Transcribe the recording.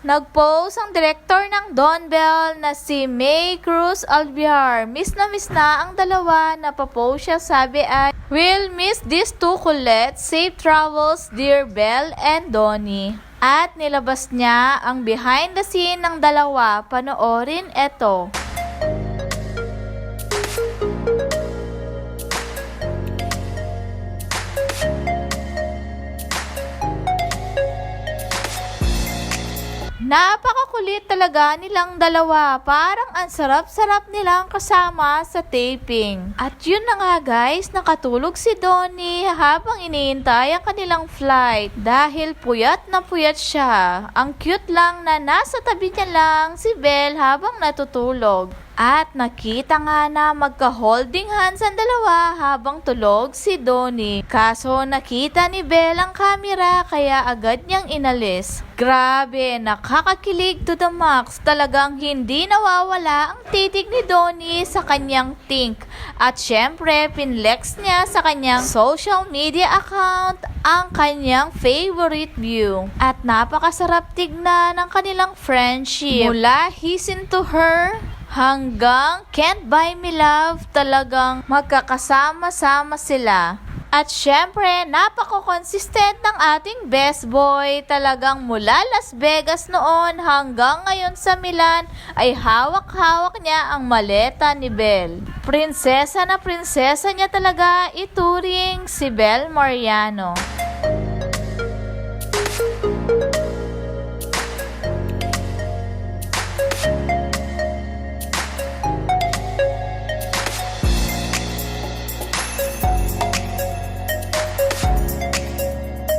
Nag-post ang director ng Don Bell na si May Cruz Albiar. Miss na miss na ang dalawa na papost siya sabi ay We'll miss these two Colette. Safe travels dear Bell and Donnie. At nilabas niya ang behind the scene ng dalawa. Panoorin eto. Napakakulit talaga nilang dalawa. Parang ang sarap-sarap nilang kasama sa taping. At yun na nga guys, nakatulog si Donnie habang iniintay ang kanilang flight. Dahil puyat na puyat siya. Ang cute lang na nasa tabi niya lang si Belle habang natutulog. At nakita nga na magka-holding hands ang dalawa habang tulog si Donnie. Kaso nakita ni Belle ang camera kaya agad niyang inalis. Grabe, nakakakilig to the max. Talagang hindi nawawala ang titig ni Donnie sa kanyang think. At syempre, pinlex niya sa kanyang social media account ang kanyang favorite view. At napakasarap tignan ng kanilang friendship. Mula he's into her, hanggang Can't Buy Me Love, talagang magkakasama-sama sila. At syempre, napaka-consistent ng ating best boy. Talagang mula Las Vegas noon hanggang ngayon sa Milan ay hawak-hawak niya ang maleta ni Belle. Prinsesa na prinsesa niya talaga ituring si Belle Mariano.